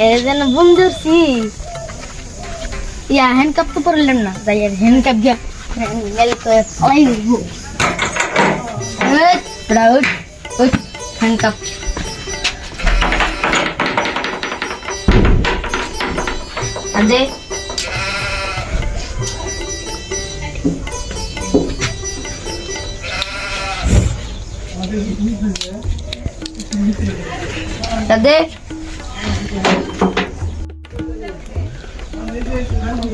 এর যেন বুম ধরছি ইয়া হ্যান্ড কাপ তো পরলাম না যাই আর হ্যান্ড কাপ গিয়া গেল তো ফলাই দিব রাউট উঠ হ্যান্ড কাপ আদে দাদে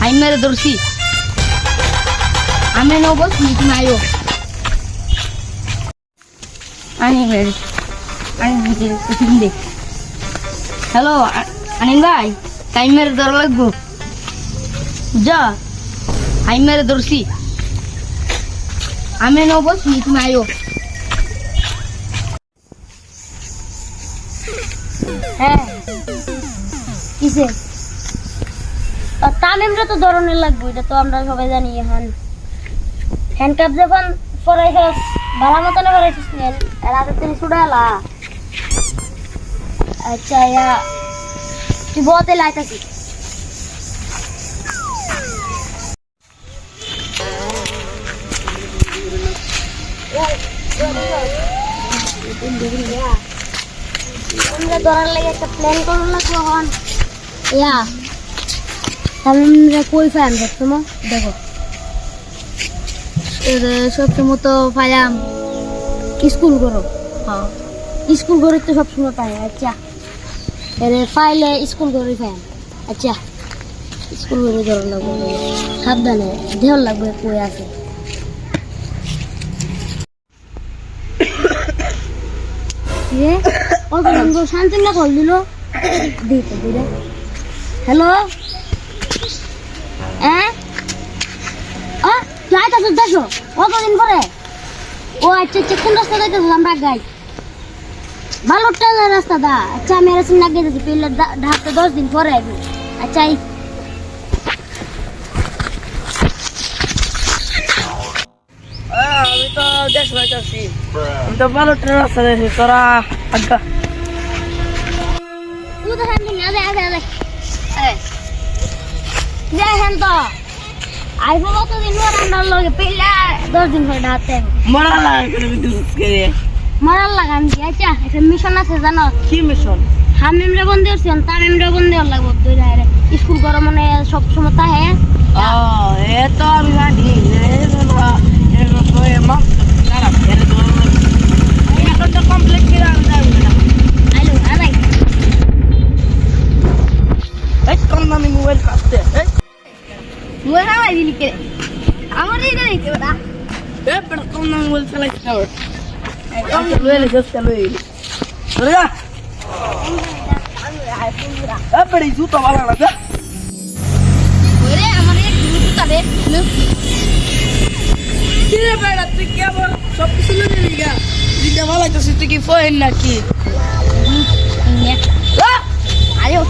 হাইমের দর্শি আমি নেব তুমি আয়ো আনিল হিন্দি হ্যালো আনিল ভাই টাইমের দর লাগবো। যা হাইমের দর্শি আমি নেব তুমি আয়ো হ্যাঁ। কিসে? তামিমরা তো ধরনের লাগবে, এটা তো আমরা সবাই জানি, এখন। হ্যান্ডকাপ যখন পরাইছিস ভালো মতন পরাইছিস আগে তুমি ছুটালা আচ্ছা ইয়া, তুই বতে লাইতাছিস ধরার লাগে একটা প্ল্যান করুন না কখন ইয়া আমরা কই ফাইম সবসময়? দেখো। সবসময় তো পাইলাম স্কুল করো হ্যাঁ। স্কুল করে তো সবসময় পাই আচ্ছা। এর ফাইলে স্কুল করে ফাইম আচ্ছা। স্কুল করে ধরো লাগবে। সাবধানে দেহ লাগবে কই আছে। শান্তি না কল দিল। দিতে দিলে হ্যালো? হ্যাঁ আ যাইতা তো দেখো। কতদিন পরে? ও আচ্ছা আচ্ছা কোন রাস্তা যাইতেছ আমরা গাই। ভালো টানা রাস্তা দা। আচ্ছা আমি এরকম পেলে ঢাকতে দশ দিন পরে আইবো। আচ্ছা আমি তো দেশ যাচ্ছি আমি তো ভালো ট্রেন রাস্তা তোরা আড্ডা তুই তো না এই দে হ্যান্ড তো আইবো কতদিন পরে আমরা লগে পেলে দশ দিন পরে ঢাকতে মরা লাগে বিদ্যুৎ করে মারার লাগান কি আচ্ছা একটা মিশন আছে জানো কি মিশন হামিমরে বন্ধে হচ্ছি তামিমরে বন্ধে হল লাগবো দুই রায় স্কুল গরম মানে সব সময় তাহে ও এ তো আমি জানি এ তো এ মা খারাপ এর তো এখন তো কমপ্লিট করে আমি যাব না দিলি কে আমার এই কে বেটা এ কম দামি মোবাইল চালাইছ না কম মোবাইল জাস্ট চালাই ধরে যা এ বড় জুতো ভালো না যা ওরে আমার দুটো তারে কিরে বেড়া তুই কেবল সব কিছু ভালো তো তুই কি ফোন নাকি আয়ো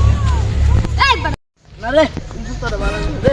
এই বেটা না রে জুতোটা ভালো না রে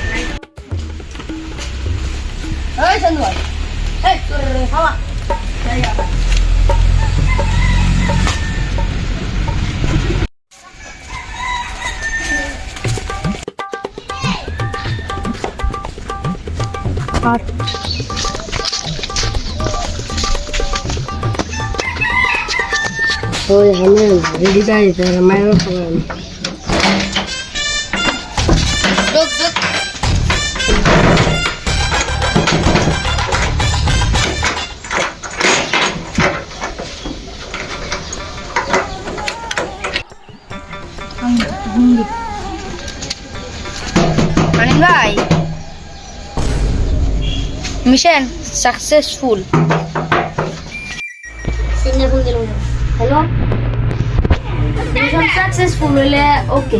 આવે છે અંદર એ તું હવા જઈ આવે Oye, Daniel, ¿qué tal? ¿Te lo mission successful hello mission successful হলে ওকে